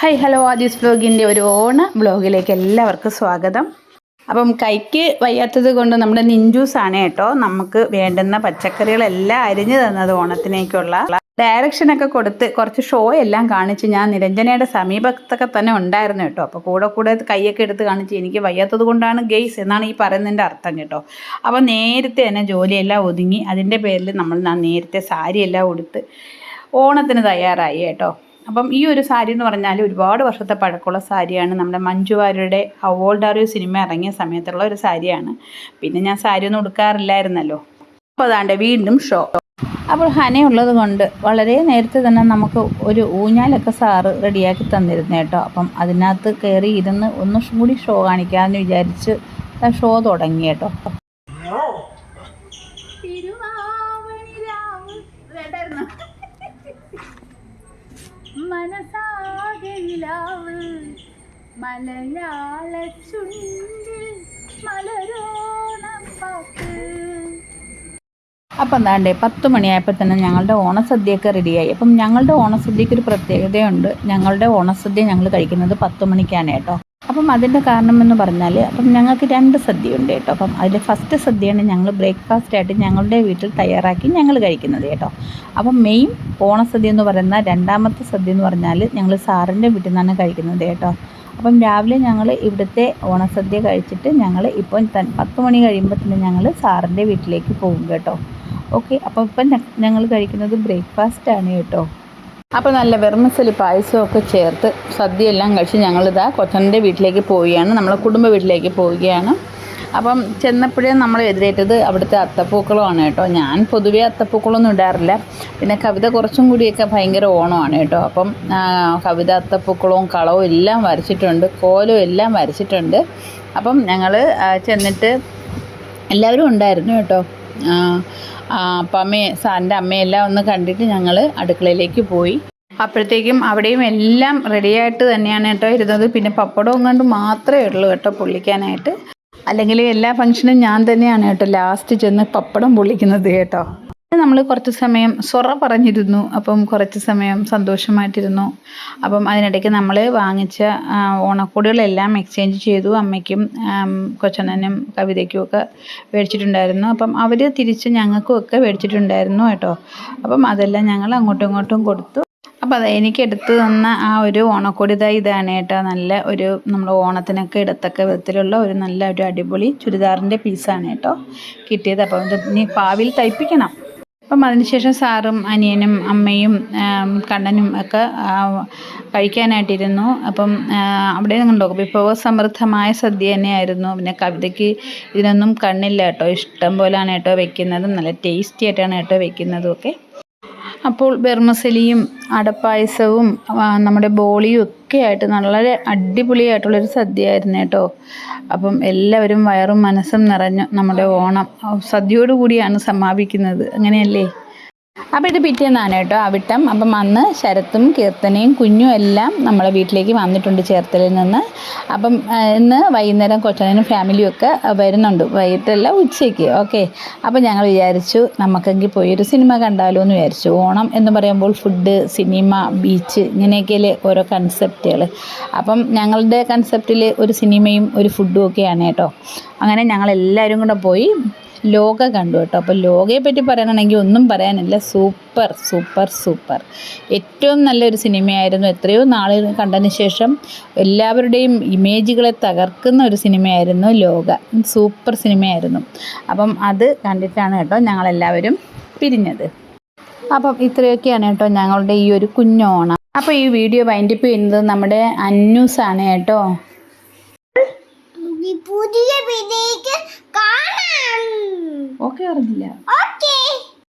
Hi hello. ആദ്യസ് വ്ലോഗിന്റെ ഒരു ഓണ ബ്ലോഗിലേക്ക് എല്ലാവർക്കും സ്വാഗതം. അപ്പം കൈക്ക് വയ്യാത്തത് കൊണ്ട് നമ്മുടെ നിഞ്ചൂസാണ് കേട്ടോ. നമുക്ക് വേണ്ടുന്ന പച്ചക്കറികളെല്ലാം അരിഞ്ഞു തന്നത് ഓണത്തിനേക്കുള്ള ഡയറക്ഷനൊക്കെ കൊടുത്ത് കുറച്ച് ഷോ എല്ലാം കാണിച്ച് ഞാൻ നിരഞ്ജനയുടെ സമീപത്തൊക്കെ തന്നെ ഉണ്ടായിരുന്നു കേട്ടോ. അപ്പോൾ കൂടെ കൂടെ കൈയൊക്കെ എടുത്ത് കാണിച്ച് എനിക്ക് വയ്യാത്തത് കൊണ്ടാണ് ഗെയ്സ് എന്നാണ് ഈ പറയുന്നതിന്റെ അർത്ഥം കേട്ടോ. അപ്പോൾ നേരത്തെ തന്നെ ജോലിയെല്ലാം ഒതുങ്ങി അതിന്റെ പേരിൽ നമ്മൾ നേരത്തെ സാരിയെല്ലാം ഉടുത്ത് ഓണത്തിന് തയ്യാറായി കേട്ടോ. അപ്പം ഈ ഒരു സാരി എന്ന് പറഞ്ഞാൽ ഒരുപാട് വർഷത്തെ പഴക്കമുള്ള സാരിയാണ്. നമ്മുടെ മഞ്ജു വാര്യരുടെ ഓൾഡ് ആർ സിനിമ ഇറങ്ങിയ സമയത്തുള്ള ഒരു സാരിയാണ്. പിന്നെ ഞാൻ സാരി ഒന്നും ഉടുക്കാറില്ലായിരുന്നല്ലോ. അപ്പോൾ അതാണ്ട് വീണ്ടും ഷോ. അപ്പോൾ ഹനയുള്ളത് കൊണ്ട് വളരെ നേരത്തെ തന്നെ നമുക്ക് ഒരു ഊഞ്ഞാലൊക്കെ സാറ് റെഡിയാക്കി തന്നിരുന്നു കേട്ടോ. അപ്പം അതിനകത്ത് കയറി ഇരുന്ന് ഒന്ന് കൂടി ഷോ കാണിക്കാമെന്ന് വിചാരിച്ച് ഷോ തുടങ്ങി കേട്ടോ. മനസാകയിലാവ് മലയാള ചുണ്ടിൽ മലരോണം പാട്ട്. അപ്പം എന്താണ്ടേ പത്ത് മണിയായപ്പോൾ തന്നെ ഞങ്ങളുടെ ഓണസദ്യയൊക്കെ റെഡിയായി അപ്പം ഞങ്ങളുടെ ഓണസദ്യക്ക് ഒരു പ്രത്യേകതയുണ്ട്. ഞങ്ങളുടെ ഓണസദ്യ ഞങ്ങൾ കഴിക്കുന്നത് പത്ത് മണിക്കാണ് കേട്ടോ. അപ്പം അതിന്റെ കാരണം എന്ന് പറഞ്ഞാൽ അപ്പം ഞങ്ങൾക്ക് രണ്ട് സദ്യ ഉണ്ട് കേട്ടോ. അപ്പം അതിൽ ഫസ്റ്റ് സദ്യയാണ് ഞങ്ങൾ ബ്രേക്ക്ഫാസ്റ്റ് ആയിട്ട് ഞങ്ങളുടെ വീട്ടിൽ തയ്യാറാക്കി ഞങ്ങൾ കഴിക്കുന്നത് കേട്ടോ. അപ്പം മെയിൻ ഓണസദ്യ എന്ന് പറയുന്ന രണ്ടാമത്തെ സദ്യ എന്ന് പറഞ്ഞാൽ ഞങ്ങൾ സാറിന്റെ വീട്ടിൽ നിന്നാണ് കഴിക്കുന്നത് കേട്ടോ. അപ്പം രാവിലെ ഞങ്ങൾ ഇവിടുത്തെ ഓണസദ്യ കഴിച്ചിട്ട് ഞങ്ങൾ ഇപ്പം പത്ത് മണി കഴിയുമ്പോൾ തന്നെ ഞങ്ങൾ സാറിന്റെ വീട്ടിലേക്ക് പോകും കേട്ടോ. ഓക്കെ അപ്പോൾ ഇപ്പം ഞങ്ങൾ കഴിക്കുന്നത് ബ്രേക്ക്ഫാസ്റ്റ് ആണ് കേട്ടോ. അപ്പോൾ നല്ല വെർമസലി പായസമൊക്കെ ചേർത്ത് സദ്യ എല്ലാം കഴിച്ച് ഞങ്ങളിതാ കൊച്ചന്റെ വീട്ടിലേക്ക് പോവുകയാണ്. നമ്മളെ കുടുംബ വീട്ടിലേക്ക് പോവുകയാണ്. അപ്പം ചെന്നപ്പോഴേ നമ്മൾ എതിരേറ്റത് അവിടുത്തെ അത്തപ്പൂക്കളമാണ് കേട്ടോ. ഞാൻ പൊതുവേ അത്തപ്പൂക്കളൊന്നും ഇടാറില്ല. പിന്നെ കവിത കുറച്ചും കൂടിയൊക്കെ ഭയങ്കര ഓണമാണ് കേട്ടോ. അപ്പം കവിത അത്തപ്പൂക്കളവും കളവും എല്ലാം വരച്ചിട്ടുണ്ട്. കോലവും എല്ലാം വരച്ചിട്ടുണ്ട്. അപ്പം ഞങ്ങൾ ചെന്നിട്ട് എല്ലാവരും ഉണ്ടായിരുന്നു കേട്ടോ. അപ്പം അമ്മയെ സാറിന്റെ അമ്മയെല്ലാം ഒന്ന് കണ്ടിട്ട് ഞങ്ങൾ അടുക്കളയിലേക്ക് പോയി. അപ്പോഴത്തേക്കും അവിടെയും എല്ലാം റെഡിയായിട്ട് തന്നെയാണ് കേട്ടോ ഇരുന്നത്. പിന്നെ പപ്പടവും കണ്ട് മാത്രമേ ഉള്ളൂ കേട്ടോ പൊള്ളിക്കാനായിട്ട്. അല്ലെങ്കിൽ എല്ലാ ഫംഗ്ഷനും ഞാൻ തന്നെയാണ് കേട്ടോ ലാസ്റ്റ് ചെന്ന് പപ്പടം പൊള്ളിക്കുന്നത് കേട്ടോ. നമ്മൾ കുറച്ച് സമയം സൊറ പറഞ്ഞിരുന്നു. അപ്പം കുറച്ച് സമയം സന്തോഷമായിട്ടിരുന്നു. അപ്പം അതിനിടയ്ക്ക് നമ്മൾ വാങ്ങിച്ച ഓണക്കോടികളെല്ലാം എക്സ്ചേഞ്ച് ചെയ്തു. അമ്മയ്ക്കും കൊച്ചനും കവിതയ്ക്കും ഒക്കെ മേടിച്ചിട്ടുണ്ടായിരുന്നു. അപ്പം അവർ തിരിച്ച് ഞങ്ങൾക്കും ഒക്കെ മേടിച്ചിട്ടുണ്ടായിരുന്നു കേട്ടോ. അപ്പം അതെല്ലാം ഞങ്ങൾ അങ്ങോട്ടും ഇങ്ങോട്ടും കൊടുത്തു. അപ്പം അത് എനിക്ക് എടുത്തു തന്ന ആ ഒരു ഓണക്കോടി ഇതാ ഇതാണ് കേട്ടോ. നല്ല ഒരു നമ്മൾ ഓണത്തിനൊക്കെ ഇടത്തക്ക വിധത്തിലുള്ള ഒരു നല്ല ഒരു അടിപൊളി ചുരിദാറിന്റെ പീസാണ് കേട്ടോ. കിട്ടിയത്. അപ്പം ഇനി പാവിൽ തയ്പ്പിക്കണം. അപ്പം അതിനുശേഷം സാറും അനിയനും അമ്മയും കണ്ണനും ഒക്കെ കഴിക്കാനായിട്ടിരുന്നു. അപ്പം അവിടെ കണ്ടോ വിഭവസമൃദ്ധമായ സദ്യ തന്നെയായിരുന്നു. പിന്നെ കവിതയ്ക്ക് ഇതിനൊന്നും കണ്ണില്ല കേട്ടോ. ഇഷ്ടം പോലെയാണ് കേട്ടോ വെക്കുന്നതും. നല്ല ടേസ്റ്റി ആയിട്ടാണ് കേട്ടോ വെക്കുന്നതും ഒക്കെ. അപ്പോൾ ബെർമസലിയും അടപ്പായസവും നമ്മുടെ ബോളിയും ഒക്കെ ആയിട്ട് വളരെ അടിപൊളിയായിട്ടുള്ളൊരു സദ്യയായിരുന്നു കേട്ടോ. അപ്പം എല്ലാവരും വയറും മനസ്സും നിറഞ്ഞു നമ്മുടെ ഓണം സദ്യയോടുകൂടിയാണ് സമാപിക്കുന്നത്. അങ്ങനെയല്ലേ? അപ്പോൾ ഇത് പിറ്റേന്നാണ് കേട്ടോ അവിട്ടം. അപ്പം അന്ന് ശരത്തും കീർത്തനയും കുഞ്ഞും എല്ലാം നമ്മളെ വീട്ടിലേക്ക് വന്നിട്ടുണ്ട് ചേർത്തലിൽ നിന്ന്. അപ്പം ഇന്ന് വൈകുന്നേരം കൊച്ചനും ഫാമിലിയും ഒക്കെ വരുന്നുണ്ട്. വൈകിട്ടല്ല ഉച്ചയ്ക്ക്. ഓക്കെ അപ്പം ഞങ്ങൾ വിചാരിച്ചു നമുക്കെങ്കിൽ പോയി ഒരു സിനിമ കണ്ടാലോ എന്ന് വിചാരിച്ചു. ഓണം എന്ന് പറയുമ്പോൾ ഫുഡ് സിനിമ ബീച്ച് ഇങ്ങനെയൊക്കെയല്ലേ ഓരോ കൺസെപ്റ്റുകൾ അപ്പം ഞങ്ങളുടെ കൺസെപ്റ്റിൽ ഒരു സിനിമയും ഒരു ഫുഡും ഒക്കെയാണ് കേട്ടോ. അങ്ങനെ ഞങ്ങളെല്ലാവരും കൂടെ പോയി ലോക കണ്ടു കേട്ടോ. അപ്പോൾ ലോകയെ പറ്റി പറയാനാണെങ്കിൽ ഒന്നും പറയാനില്ല. Super super super. ഏറ്റവും നല്ലൊരു സിനിമയായിരുന്നു എത്രയോ നാളുകൾ കണ്ടതിന് ശേഷം എല്ലാവരുടെയും ഇമേജുകളെ തകർക്കുന്ന ഒരു സിനിമയായിരുന്നു ലോക. സൂപ്പർ സിനിമയായിരുന്നു. അപ്പം അത് കണ്ടിട്ടാണ് കേട്ടോ ഞങ്ങളെല്ലാവരും പിരിഞ്ഞത്. അപ്പം ഇത്രയൊക്കെയാണ് കേട്ടോ ഞങ്ങളുടെ ഈ ഒരു കുഞ്ഞോണം. അപ്പോൾ ഈ വീഡിയോ വൈൻഡപ്പ് ചെയ്യുന്നത് നമ്മുടെ അന്നൂസാണ് കേട്ടോ. പുതിയ വീഡിയോയ്ക്ക് കാണാം. ഓക്കെ പറഞ്ഞില്ല ഓക്കേ.